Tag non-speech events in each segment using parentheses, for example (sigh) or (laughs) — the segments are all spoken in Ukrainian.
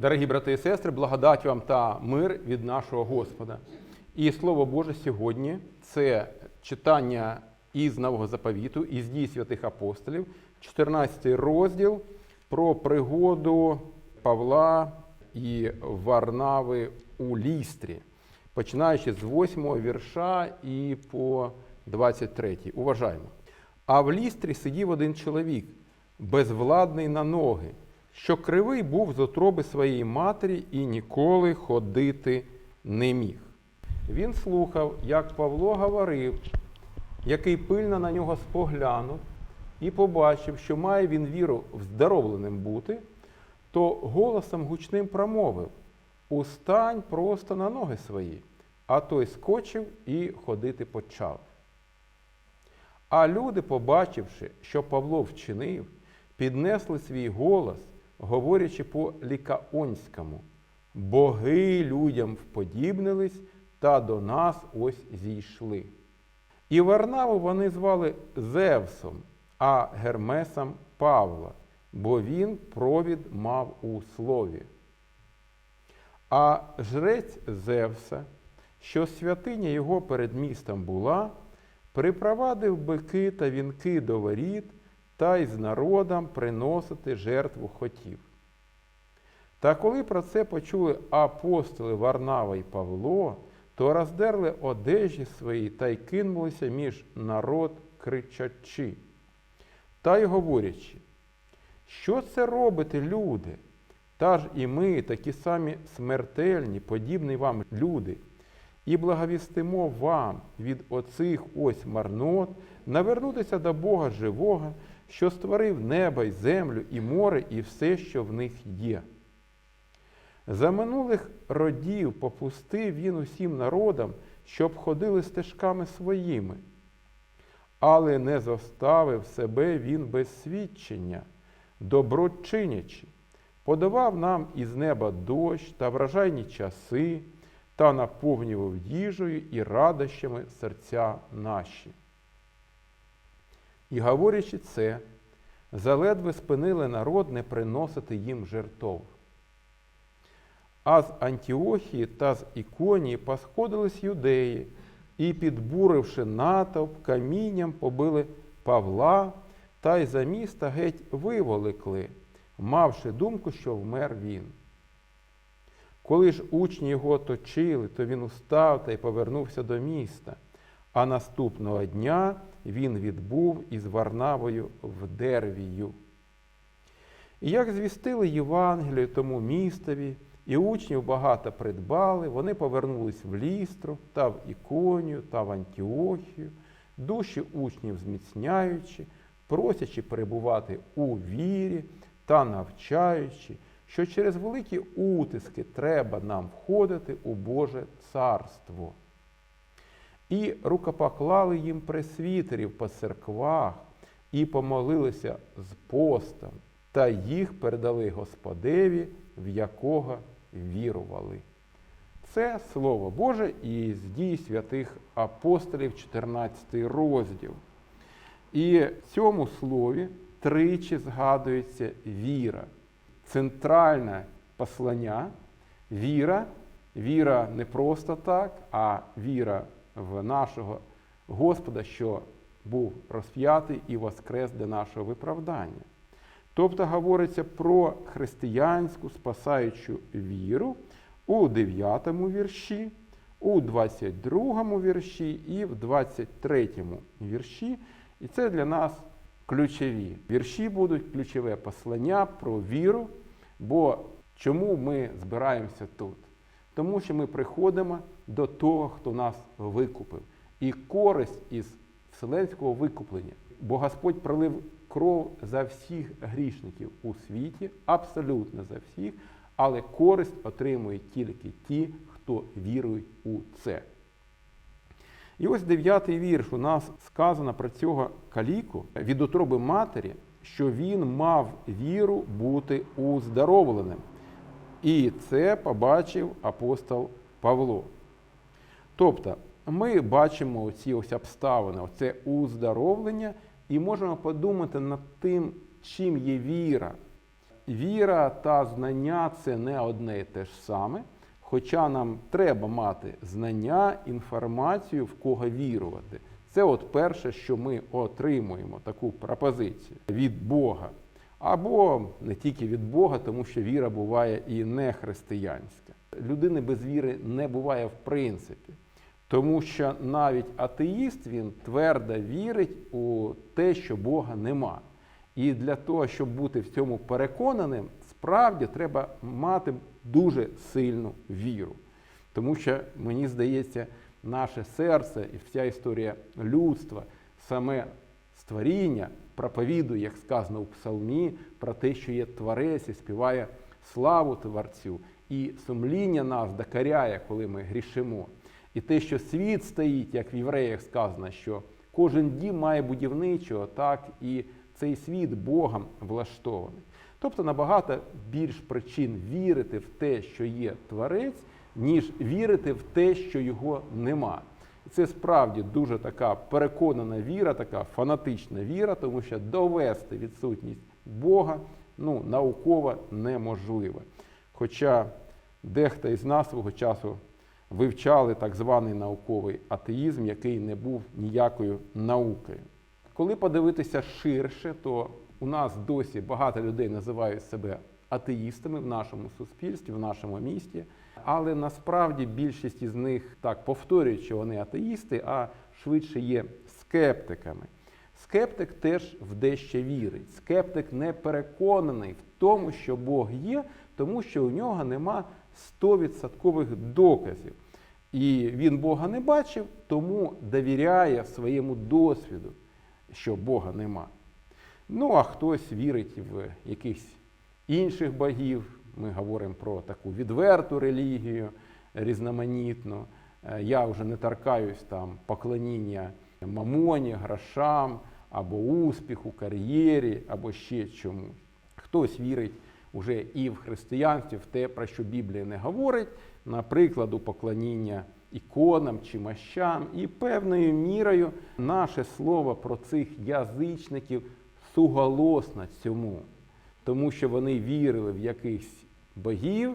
Дорогі брати і сестри, благодать вам та мир від нашого Господа. І Слово Боже сьогодні це читання із Нового заповіту, із дій святих апостолів, 14 розділ про пригоду Павла і Варнави у Лістрі, починаючи з 8 вірша і по 23. Уважаємо. А в лістрі сидів один чоловік, безвладний на ноги, що кривий був з отроби своєї матері і ніколи ходити не міг. Він слухав, як Павло говорив, який пильно на нього споглянув, і побачив, що має він віру вздоровленим бути, то голосом гучним промовив: Устань просто на ноги свої. А той скочив і ходити почав. А люди, побачивши, що Павло вчинив, піднесли свій голос, говорячи по лікаонському. Боги людям вподібнились та до нас ось зійшли. І Варнаву вони звали Зевсом, а Гермесом Павла, бо він провід мав у слові. А жрець Зевса, що святиня його перед містом була, припровадив бики та вінки до воріт та й з народом приносити жертву хотів. Та коли про це почули апостоли Варнава і Павло, то роздерли одежі свої та й кинулися між народ кричачи. Та й говорячи, що це робите, люди? Та ж і ми, такі самі смертельні, подібні вам люди, і благовістимо вам від оцих ось марнот навернутися до Бога живого, що створив небо й землю, і море, і все, що в них є. За минулих родів попустив він усім народам, щоб ходили стежками своїми, але не зоставив себе він без свідчення, доброчинячи, подавав нам із неба дощ та вражайні часи, та наповнював їжею і радощами серця наші. І говорячи це, заледве спинили народ не приносити їм жертов. А з Антіохії та з Іконії посходились юдеї і, підбуривши натовп, камінням побили Павла та й за міста геть виволикли, мавши думку, що вмер він. Коли ж учні його оточили, то він устав та й повернувся до міста, а наступного дня він відбув із Варнавою в Дервію. І як звістили Євангелію тому містові, і учнів багато придбали, вони повернулись в Лістру та в Іконію та в Антіохію, душі учнів зміцняючи, просячи перебувати у вірі та навчаючи, що через великі утиски треба нам входити у Боже Царство. І рукопоклали їм пресвітерів по церквах, і помолилися з постом, та їх передали Господеві, в якого вірували. Це Слово Боже із дій святих апостолів, 14 розділ. І в цьому слові тричі згадується віра. Центральне послання віра. Віра не просто так, а віра в нашого Господа, що був розп'ятий і воскрес для нашого виправдання. Тобто говориться про християнську спасаючу віру у 9 вірші, у 22 вірші і в 23 вірші. І це для нас ключові. Вірші будуть ключове послання про віру. Бо чому ми збираємося тут? Тому що ми приходимо до того, хто нас викупив. І користь із вселенського викуплення. Бо Господь пролив кров за всіх грішників у світі, абсолютно за всіх, але користь отримують тільки ті, хто вірують у це. І ось дев'ятий вірш у нас сказано про цього каліку від утроби матері, що він мав віру бути уздоровленим. І це побачив апостол Павло. Тобто ми бачимо ці ось обставини, оце уздоровлення, і можемо подумати над тим, чим є віра. віра та знання це не одне і те ж саме. Хоча нам треба мати знання, інформацію, в кого вірувати. Це от перше, що ми отримуємо таку пропозицію від Бога. Або не тільки від Бога, тому що віра буває і не християнська. Людини без віри не буває в принципі. Тому що навіть атеїст він твердо вірить у те, що Бога нема. І для того, щоб бути в цьому переконаним, справді треба мати дуже сильну віру. Тому що, мені здається, наше серце і вся історія людства, саме створіння проповідує, як сказано у псалмі, про те, що є творець і співає славу Творцю. І сумління нас докоряє, коли ми грішимо. І те, що світ стоїть, як в євреях сказано, що кожен дім має будівничого, так і цей світ Богом влаштований. Тобто набагато більш причин вірити в те, що є творець, ніж вірити в те, що його нема. Це справді дуже така переконана віра, така фанатична віра, тому що довести відсутність Бога ну, науково неможливо. Хоча дехто із нас свого часу вивчали так званий науковий атеїзм, який не був ніякою наукою. Коли подивитися ширше, то у нас досі багато людей називають себе атеїстами в нашому суспільстві, в нашому місті. Але насправді більшість із них так повторюють, що вони атеїсти, а швидше є скептиками. Скептик теж в дещо вірить. Скептик не переконаний в тому, що Бог є, тому що у нього нема 100% доказів. І він Бога не бачив, тому довіряє своєму досвіду, що Бога нема. Ну, а хтось вірить в якихось інших богів. Ми говоримо про таку відверту релігію різноманітну. Е, Я вже не торкаюсь там поклоніння мамоні, грошам, або успіху, кар'єрі, або ще чомусь. Хтось вірить уже і в християнстві, в те, про що Біблія не говорить, наприклад, у поклоніння іконам чи мощам. І певною мірою наше слово про цих язичників суголосно цьому, тому що вони вірили в якихось богів,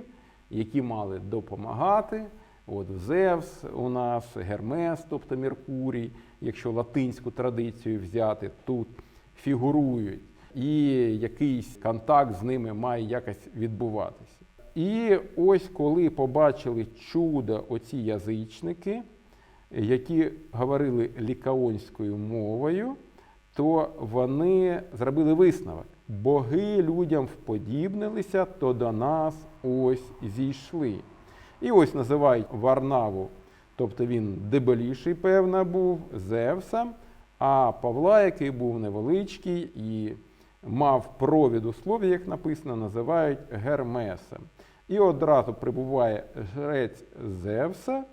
які мали допомагати. От Зевс у нас, Гермес, тобто Меркурій, якщо латинську традицію взяти, тут фігурують, і якийсь контакт з ними має якось відбуватися. І ось коли побачили чудо оці язичники, які говорили лікаонською мовою, то вони зробили висновок. Боги людям вподібнилися, то до нас ось зійшли. І ось називають Варнаву, тобто він дебеліший, певно, був Зевсом, а Павла, який був невеличкий і мав провід у слові, як написано, називають Гермесом. І одразу прибуває жрець Зевса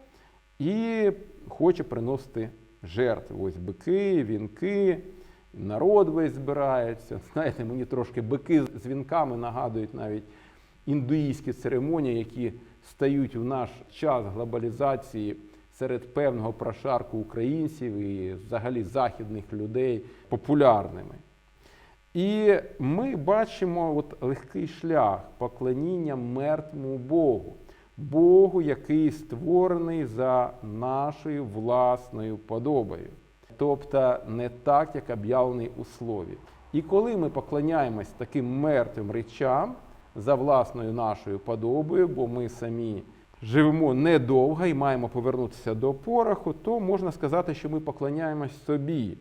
і хоче приносити жертви. Ось бики, вінки, народ весь збирається. (laughs) Знаєте, мені трошки бики з вінками нагадують навіть індуїзькі церемонії, які стають в наш час глобалізації серед певного прошарку українців і взагалі західних людей популярними. І ми бачимо от легкий шлях поклоніння мертвому Богу, Богу, який створений за нашою власною подобою. Тобто не так, як об'явлений у слові. І коли ми поклоняємось таким мертвим речам за власною нашою подобою, бо ми самі живемо недовго і маємо повернутися до пороху, то можна сказати, що ми поклоняємось собі.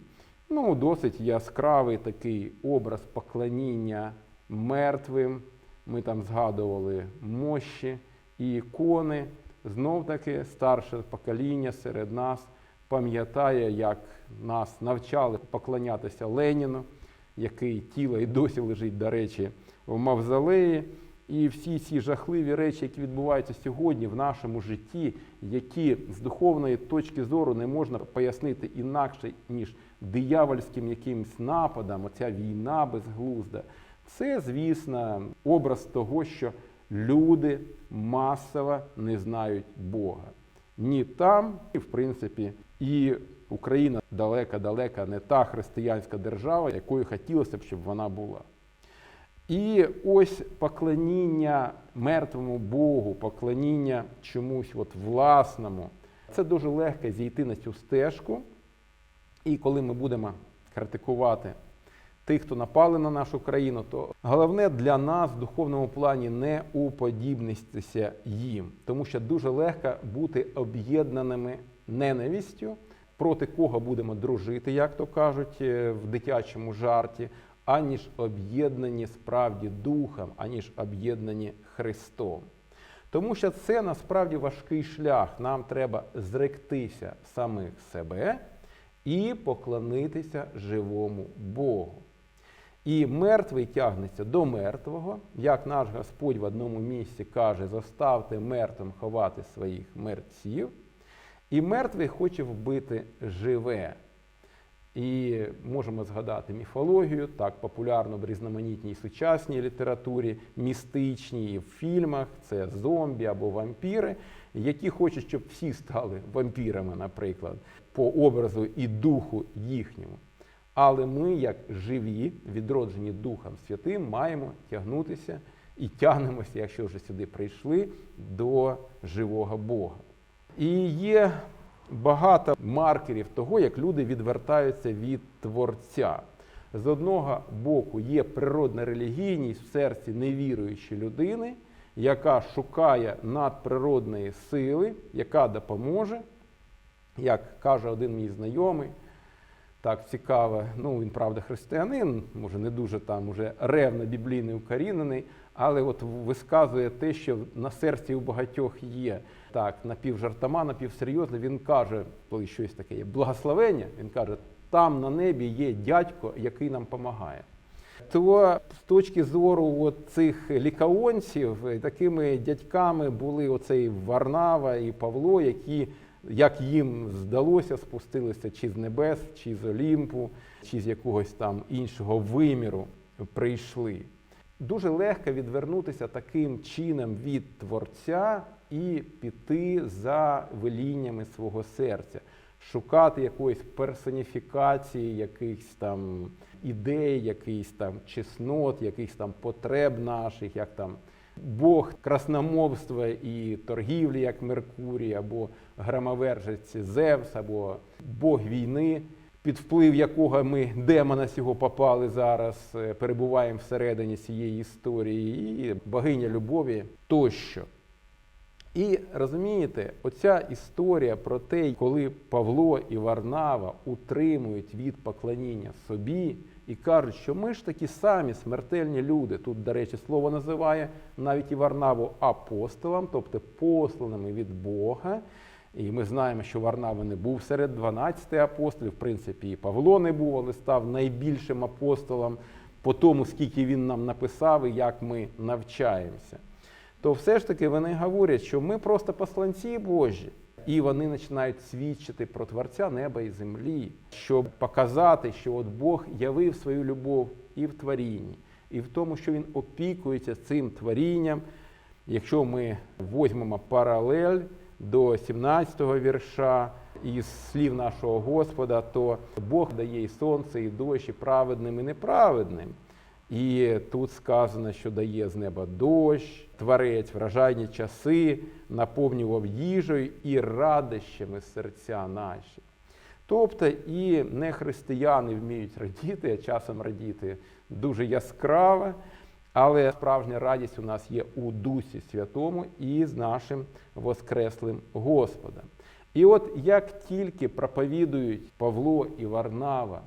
Ну, досить яскравий такий образ поклоніння мертвим. Ми там згадували мощі і ікони. Знов таки старше покоління серед нас пам'ятає, як нас навчали поклонятися Леніну, який тіло і досі лежить, до речі, в мавзолеї. І всі ці жахливі речі, які відбуваються сьогодні в нашому житті, які з духовної точки зору не можна пояснити інакше, ніж диявольським якимсь нападом, оця війна безглузда, це, звісно, образ того, що люди масово не знають Бога. Ні там, і в принципі, і Україна далека-далека не та християнська держава, якою хотілося б, щоб вона була. І ось поклоніння мертвому Богу, поклоніння чомусь от власному. Це дуже легко зійти на цю стежку. І коли ми будемо критикувати тих, хто напали на нашу країну, то головне для нас в духовному плані не уподібнитися їм, тому що дуже легко бути об'єднаними ненавистю, проти кого будемо дружити, як то кажуть е, в дитячому жарті, аніж об'єднані справді духом, аніж об'єднані Христом. Тому що це насправді важкий шлях. Нам треба зректися самих себе і поклонитися живому Богу. І мертвий тягнеться до мертвого, як наш Господь в одному місці каже, заставте мертвим ховати своїх мерців. І мертвий хоче вбити живе. І можемо згадати міфологію, так популярно в різноманітній сучасній літературі, містичній, в фільмах це зомбі або вампіри, які хочуть, щоб всі стали вампірами, наприклад, по образу і духу їхньому. Але ми, як живі, відроджені Духом Святим, маємо тягнутися і тягнемося, якщо вже сюди прийшли, до живого Бога. І є багато маркерів того, як люди відвертаються від Творця. З одного боку, є природна релігійність в серці невіруючої людини, яка шукає надприродної сили, яка допоможе, як каже один мій знайомий. Так, цікаво, ну він правда християнин, може не дуже там уже ревно біблійний укорінений, але от висказує те, що на серці у багатьох є. Так, напівжартома, напівсерйозно, він каже, коли щось таке є, благословення, він каже, там на небі є дядько, який нам допомагає. То з точки зору цих лікаонців, такими дядьками були оцей Варнава і Павло, які як їм здалося, спустилися чи з небес, чи з Олімпу, чи з якогось там іншого виміру прийшли. Дуже легко відвернутися таким чином від Творця і піти за веліннями свого серця, шукати якоїсь персоніфікації, якихось там ідей, якихось там чеснот, якихось там потреб наших, як там Бог красномовства і торгівлі, як Меркурій, або громовержець Зевс, або Бог війни, під вплив якого ми демона цього попали зараз, е, перебуваємо всередині цієї історії, і богиня любові тощо. І розумієте, оця історія про те, коли Павло і Варнава утримують від поклоніння собі і кажуть, що ми ж такі самі смертельні люди. Тут, до речі, слово називає навіть і Варнаву апостолом, тобто посланими від Бога. І ми знаємо, що Варнава не був серед 12 апостолів, в принципі, і Павло не був, але став найбільшим апостолом по тому, скільки він нам написав і як ми навчаємося. То все ж таки вони говорять, що ми просто посланці Божі. І вони починають свідчити про Творця неба і землі, щоб показати, що от Бог явив свою любов і в творінні, і в тому, що Він опікується цим творінням. Якщо ми візьмемо паралель до 17-го вірша із слів нашого Господа, то Бог дає і сонце, і дощ, і праведним, і неправедним. І тут сказано, що дає з неба дощ, творець, вражайні часи, наповнював їжею і радощами серця наші. Тобто і не християни вміють радіти, а часом радіти дуже яскраво, але справжня радість у нас є у Дусі Святому і з нашим Воскреслим Господом. І от як тільки проповідують Павло і Варнава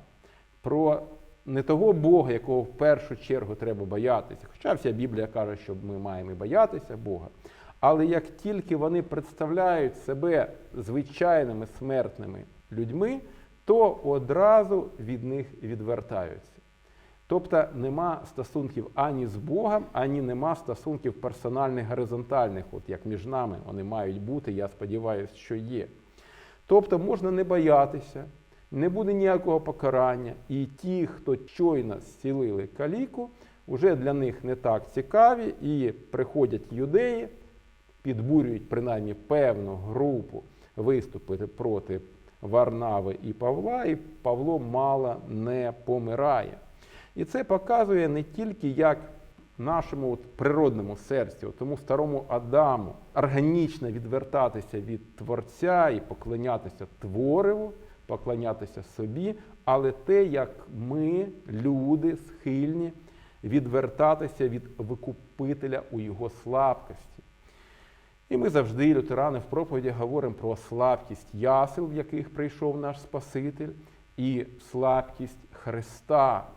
про не того Бога, якого в першу чергу треба боятися. Хоча вся Біблія каже, що ми маємо боятися Бога. Але як тільки вони представляють себе звичайними смертними людьми, то одразу від них відвертаються. Тобто нема стосунків ані з Богом, ані нема стосунків персональних горизонтальних, от як між нами вони мають бути, я сподіваюся, що є. Тобто можна не боятися, не буде ніякого покарання. І ті, хто щойно зцілили каліку, вже для них не так цікаві, і приходять юдеї, підбурюють принаймні певну групу виступити проти Варнави і Павла, і Павло мало не помирає. І це показує не тільки, як нашому от природному серці, тому старому Адаму, органічно відвертатися від Творця і поклонятися твориву, поклонятися собі, але те, як ми, люди, схильні відвертатися від викупителя у його слабкості. І ми завжди, лютерани, в проповіді говоримо про слабкість ясел, в яких прийшов наш Спаситель, і слабкість Христа.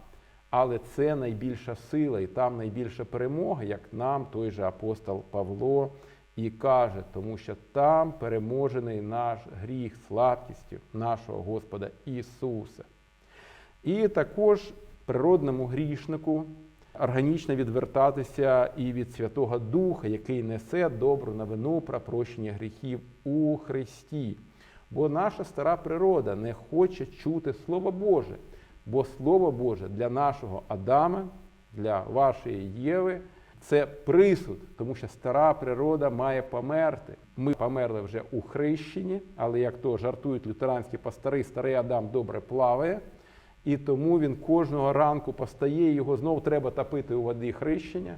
Але це найбільша сила і там найбільша перемога, як нам той же апостол Павло і каже, тому що там переможений наш гріх слабкістю нашого Господа Ісуса. І також природному грішнику органічно відвертатися і від Святого Духа, який несе добру новину про прощення гріхів у Христі. Бо наша стара природа не хоче чути Слово Боже, бо Слово Боже для нашого Адама, для вашої Єви це присуд, тому що стара природа має померти. Ми померли вже у хрещенні, але як то жартують лютеранські пастори, старий Адам добре плаває. І тому він кожного ранку постає, його знов треба топити у воді хрещення,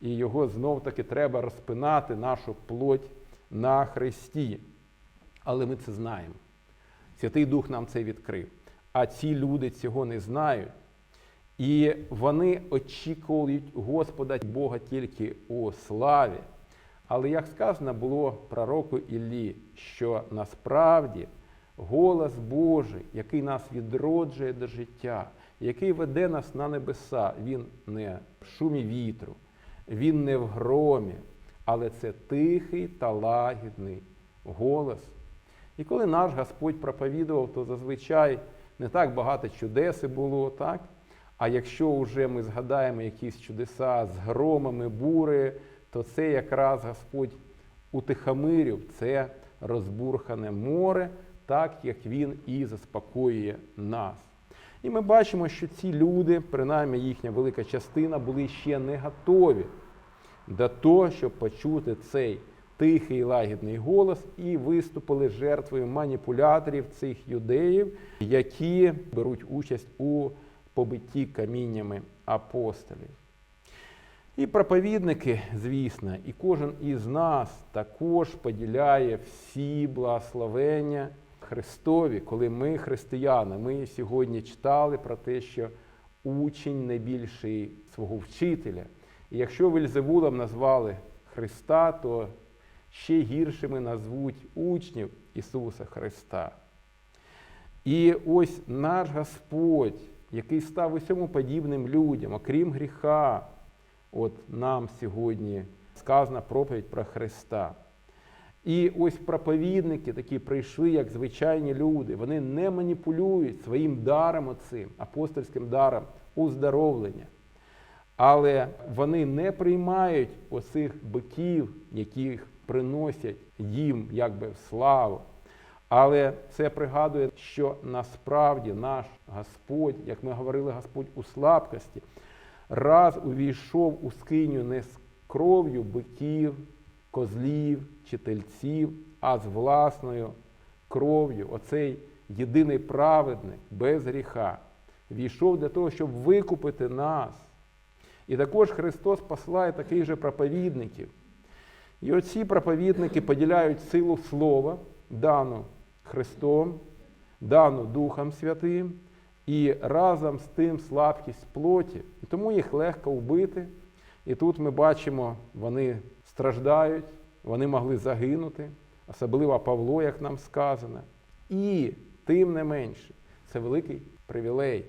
і його знов таки треба розпинати нашу плоть на хресті. Але ми це знаємо. Святий Дух нам це відкрив. А ці люди цього не знають. І вони очікують Господа Бога тільки у славі. Але як сказано було пророку Іллі, що насправді голос Божий, який нас відроджує до життя, який веде нас на небеса, він не в шумі вітру, він не в громі, але це тихий та лагідний голос. І коли наш Господь проповідував, то зазвичай не так багато чудес було, так? А якщо вже ми згадаємо якісь чудеса з громами, бури, то це якраз Господь утихомирив це розбурхане море, так як Він і заспокоює нас. І ми бачимо, що ці люди, принаймні їхня велика частина, були ще не готові до того, щоб почути цей тихий лагідний голос, і виступили жертвою маніпуляторів цих юдеїв, які беруть участь у побитті каміннями апостолів. І проповідники, звісно, і кожен із нас також поділяє всі благословення Христові, коли ми християни. Ми сьогодні читали про те, що учень не більший свого вчителя. І якщо Вельзевулом назвали Христа, то ще гіршими назвуть учнів Ісуса Христа. І ось наш Господь, який став усьому подібним людям, окрім гріха, от нам сьогодні сказана проповідь про Христа. І ось проповідники такі прийшли, як звичайні люди. Вони не маніпулюють своїм даром, оцим, апостольським даром уздоровлення. Але вони не приймають оцих биків, яких приносять їм якби в славу. Але це пригадує, що насправді наш Господь, як ми говорили, Господь у слабкості, раз увійшов у скиню не з кров'ю биків, козлів чи тельців, а з власною кров'ю. Оцей єдиний праведник без гріха війшов для того, щоб викупити нас. І також Христос посилає таких же проповідників. І оці проповідники поділяють силу слова, дану Христом, дану Духом Святим, і разом з тим слабкість плоті. І тому їх легко вбити. І тут ми бачимо, вони страждають, вони могли загинути, особливо Павло, як нам сказано. І тим не менше, це великий привілей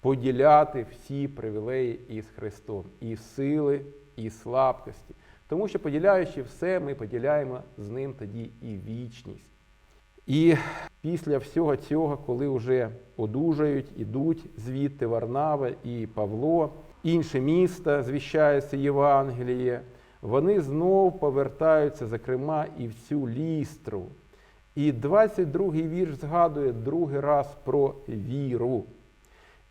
поділяти всі привілеї із Христом, і сили, і слабкості. Тому що, поділяючи все, ми поділяємо з ним тоді і вічність. І після всього цього, коли вже одужають, ідуть звідти Варнава і Павло, інше місто звіщається Євангеліє, вони знов повертаються, зокрема, і в цю лістру. І 22-й вірш згадує другий раз про віру.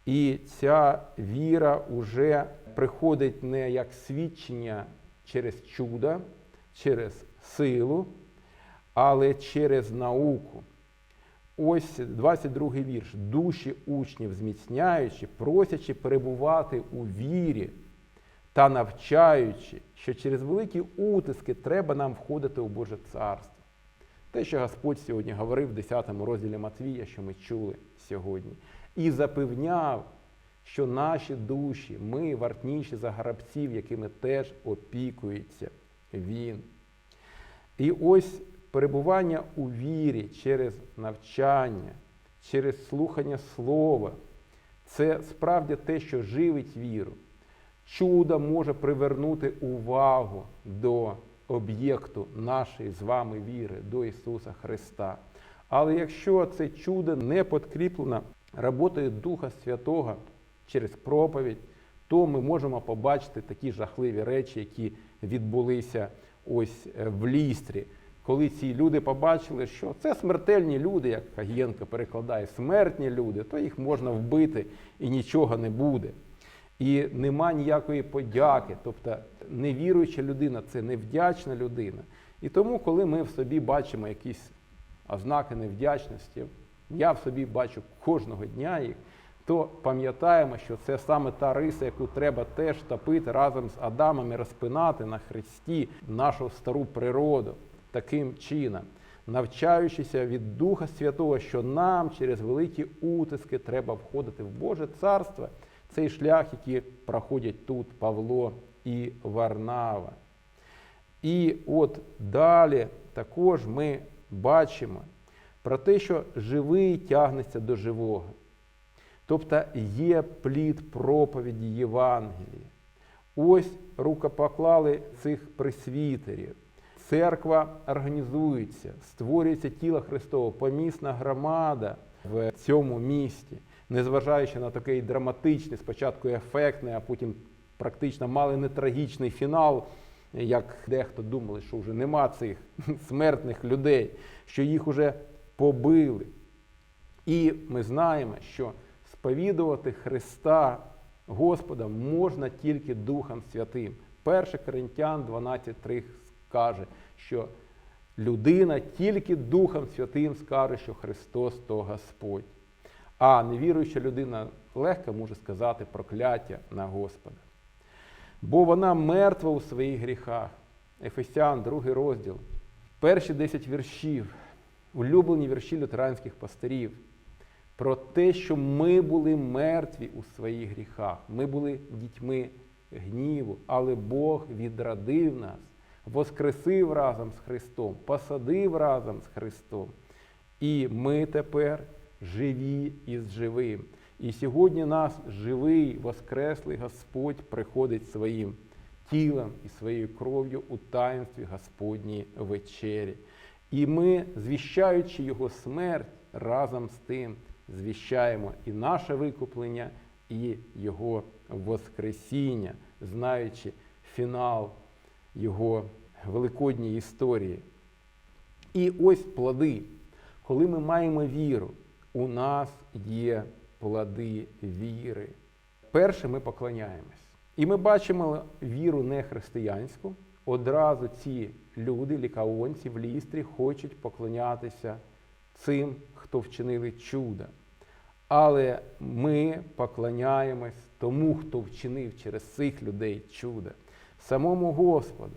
І ця віра вже приходить не як свідчення через чудо, через силу, але через науку. Ось 22 й вірш. Душі учнів зміцняючи, просячи перебувати у вірі та навчаючи, що через великі утиски треба нам входити у Боже Царство. Те, що Господь сьогодні говорив в 10 розділі Матвія, що ми чули сьогодні, і запевняв, що наші душі, ми вартніші за грабців, якими теж опікується Він. І ось перебування у вірі через навчання, через слухання слова, це справді те, що живить віру. Чудо може привернути увагу до об'єкту нашої з вами віри, до Ісуса Христа. Але якщо це чудо не підкріплено роботою Духа Святого через проповідь, то ми можемо побачити такі жахливі речі, які відбулися ось е, в лістрі. Коли ці люди побачили, що це смертельні люди, як Агієнко перекладає, смертні люди, то їх можна вбити і нічого не буде. І нема ніякої подяки. Тобто невіруюча людина це невдячна людина. І тому, коли ми в собі бачимо якісь ознаки невдячності, я в собі бачу кожного дня їх, то пам'ятаємо, що це саме та риса, яку треба теж топити разом з Адамом і розпинати на хресті нашу стару природу таким чином, навчаючися від Духа Святого, що нам через великі утиски треба входити в Боже Царство, цей шлях, який проходять тут Павло і Варнава. І от далі також ми бачимо про те, що живий тягнеться до живого. Тобто є плід проповіді Євангелії. Ось рукопоклали цих пресвітерів. Церква організується, створюється тіло Христове, помісна громада в цьому місті, незважаючи на такий драматичний, спочатку ефектний, а потім практично мали не трагічний фінал, як дехто думали, що вже нема цих (laughs) смертних людей, що їх вже побили. І ми знаємо, що сповідувати Христа Господа можна тільки Духом Святим. 1 Коринтян 12.3 каже, що людина тільки Духом Святим скаже, що Христос то Господь. А невіруюча людина легко може сказати прокляття на Господа. Бо вона мертва у своїх гріхах. Ефесян, другий розділ. Перші 10 віршів, улюблені вірші лютеранських пастирів. Про те, що ми були мертві у своїх гріхах. Ми були дітьми гніву, але Бог відрадив нас воскресив разом з Христом, посадив разом з Христом. І ми тепер живі із живим. І сьогодні нас живий, воскреслий Господь приходить своїм тілом і своєю кров'ю у таїнстві Господній вечері. І ми, звіщаючи Його смерть, разом з тим звіщаємо і наше викуплення, і Його Воскресіння, знаючи фінал його великодній історії. І ось плоди. Коли ми маємо віру, у нас є плоди віри. Перше, ми поклоняємось. І ми бачимо віру не християнську. Одразу ці люди, лікаонці в лістрі, хочуть поклонятися цим, хто вчинили чудо. Але ми поклоняємось тому, хто вчинив через цих людей чудо самому Господу.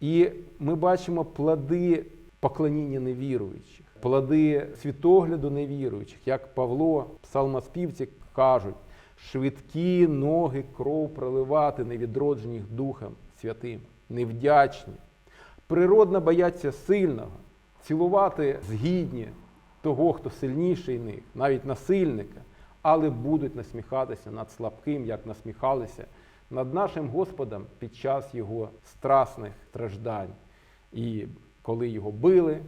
І ми бачимо плоди поклоніння невіруючих, плоди світогляду невіруючих, як Павло, псалмоспівці кажуть, швидкі ноги кров проливати невідроджених Духом Святим, невдячні, природно бояться сильного, цілувати згідні того, хто сильніший них, навіть насильника, але будуть насміхатися над слабким, як насміхалися над нашим Господом під час його страсних страждань. І коли його били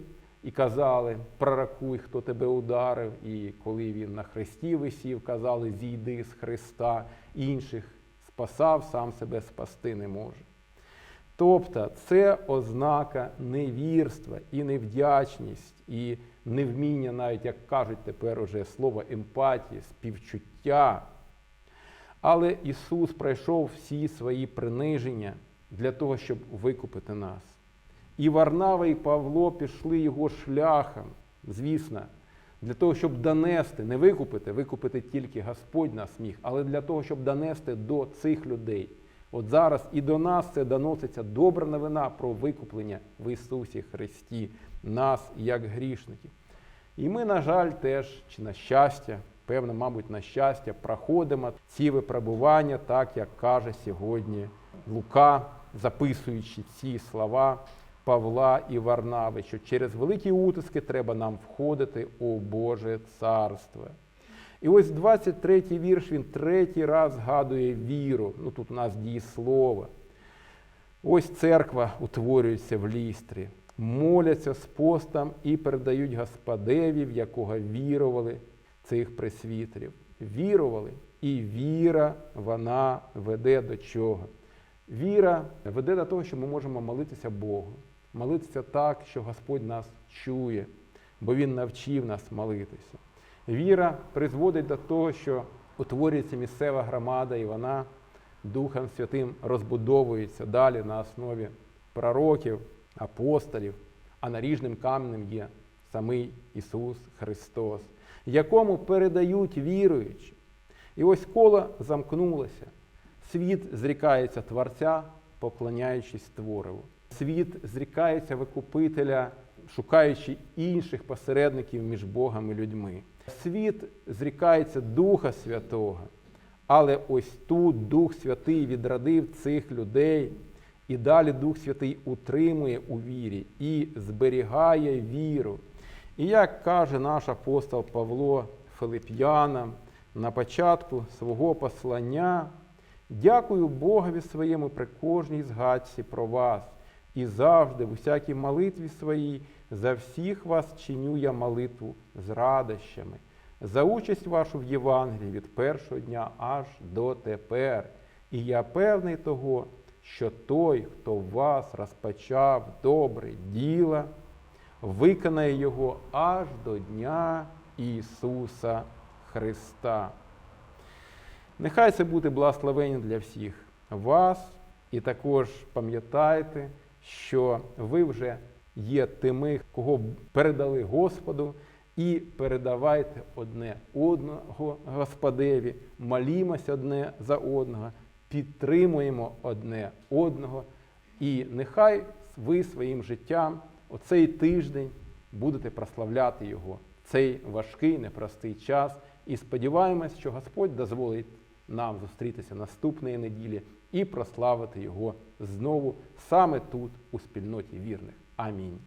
і казали, пророкуй, хто тебе ударив, і коли він на хресті висів, казали, зійди з Христа, інших спасав, сам себе спасти не може. Тобто це ознака невірства і невдячність, і невміння, навіть як кажуть тепер уже слово емпатії, співчуття. Але Ісус пройшов всі свої приниження для того, щоб викупити нас. І Варнава, і Павло пішли його шляхом, звісно, для того, щоб донести, не викупити, викупити тільки Господь нас міг, але для того, щоб донести до цих людей От зараз і до нас це доноситься добра новина про викуплення в Ісусі Христі, нас як грішників. І ми, на жаль, теж, чи на щастя, певно, мабуть, на щастя, проходимо ці випробування, так як каже сьогодні Лука, записуючи ці слова Павла і Варнави, що через великі утиски треба нам входити у Боже Царство. І ось 23-й вірш, він третій раз згадує віру. Ну тут у нас дієслово. Ось церква утворюється в лістрі, моляться з постом і передають Господеві, в якого вірували цих пресвітерів. Вірували, і віра вона веде до чого? Віра веде до того, що ми можемо молитися Богу, молитися так, що Господь нас чує, бо Він навчив нас молитися. Віра призводить до того, що утворюється місцева громада, і вона Духом Святим розбудовується далі на основі пророків, апостолів, а наріжним каменем є самий Ісус Христос, якому передають віруючі. І ось коло замкнулося. Світ зрікається Творця, поклоняючись Твориву. Світ зрікається Викупителя, шукаючи інших посередників між Богом і людьми. Світ зрікається Духа Святого, але ось тут Дух Святий відрадив цих людей, і далі Дух Святий утримує у вірі і зберігає віру. І як каже наш апостол Павло Филип'янам на початку свого послання, дякую Богові своєму при кожній згадці про вас, і завжди, в усякій молитві своїй, за всіх вас чиню я молитву з радощами, за участь вашу в Євангелії від першого дня аж до тепер. І я певний того, що той, хто вас розпочав добре діло, виконає його аж до Дня Ісуса Христа. Нехай це буде благословення для всіх вас, і також пам'ятайте, що ви вже є тими, кого передали Господу, і передавайте одне одного Господеві, молімося одне за одного, підтримуємо одне одного. І нехай ви своїм життям оцей тиждень будете прославляти Його, цей важкий, непростий час. І сподіваємось, що Господь дозволить нам зустрітися наступної неділі і прославити Його знову саме тут, у спільноті вірних. Амінь.